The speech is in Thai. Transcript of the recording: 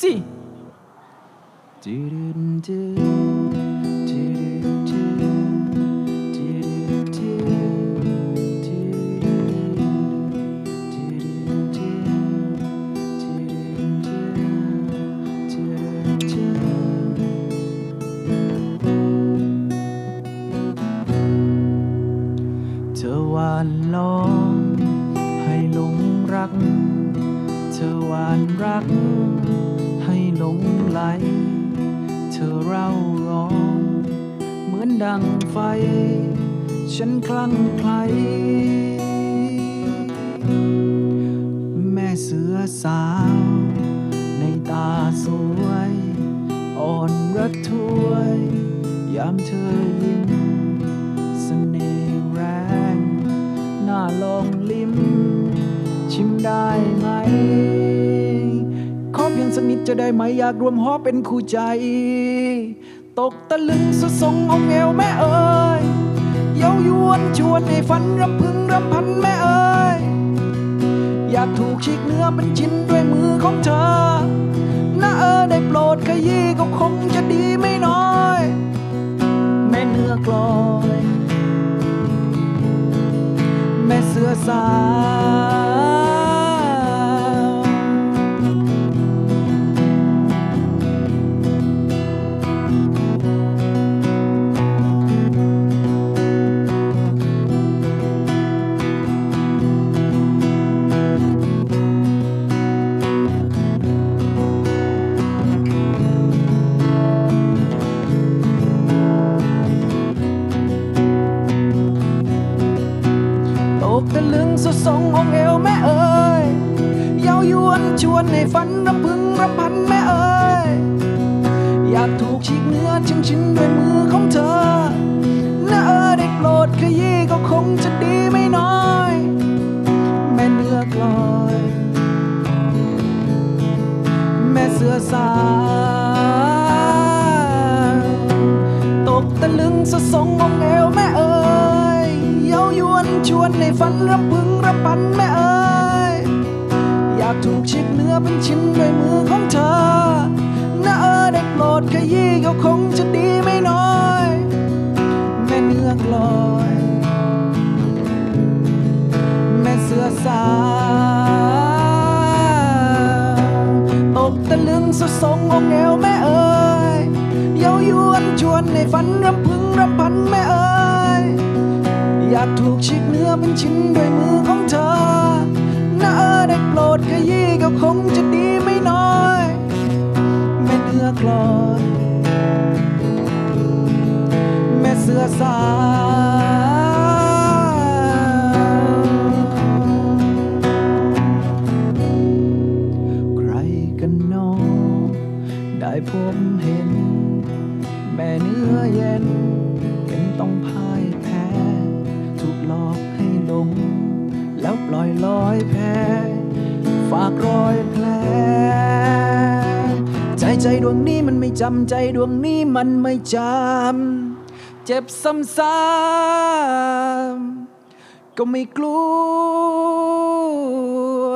สิเธอวานล้อมให้หลงรัก เธอวานรัก หลงไหล เธอเร่าร้องเหมือนดังไฟ ฉันคลั่งไคล้แม่เสือสาว ในตาสวย อ่อนระทวย ยามเธอยิ้มเสน่ห์แรง น่าลองลิ้ม ชิมได้ สักนิดจะได้ไหมอยากรวมหอเป็นคู่ใจ ตกตะลึงสุดทรงองเอวแม่เอ๋ยเย้ายวนชวนให้ฝันรำพึงรำพันแม่เอ๋ยอยากถูกฉีกเนื้อเป็นชิ้นด้วยมือของเธอน่าเออได้โปรดขยี้ก็คงจะดีไม่น้อย แม่เนื้อกลอย แม่เสือสาว กตะลึงสุดทรงองเอวแม่เอ๋ยเย้ายวนชวนให้ฝันรำพึงรำพันแม่เอ๋ยอยากถูกฉีกเนื้อชิ้นชิ้นๆด้วยมือของเธอน่าเออได้โปรดขยี้ก็คงจะดีไม่น้อย แม่เนื้อกลอย แม่เสือสาวตกตะลึงสุดทรงองเอวแม่เอ๋ย เย้ายวนชวนในฝันรำพึงรำพันแม่เอ๋ยอยากถูกชิดเนื้อเป็นชิ้นด้วยมือของเธอน่าเออได้โปรดขยี้ก็คงจะดีไม่น้อย แม่เนื้อกลอย แม่เสือสาตกตะลึงสุดทรงองเอวแม่เอ๋ยเย้ายวนชวนในฝันรำพึงรำพันแม่เอ๋ยอยากถูกฉีกเนื้อเป็นชิ้นด้วยมือของเธอน่าเออได้โปรดขยี้ก็คงจะดีไม่น้อยแม่เนื้อกลอดแม่เสือสาย ฝากรอยแผล ใจใจดวงนี้มันไม่จำใจดวงนี้มันไม่จำ เจ็บซ้ำๆก็ไม่กลัว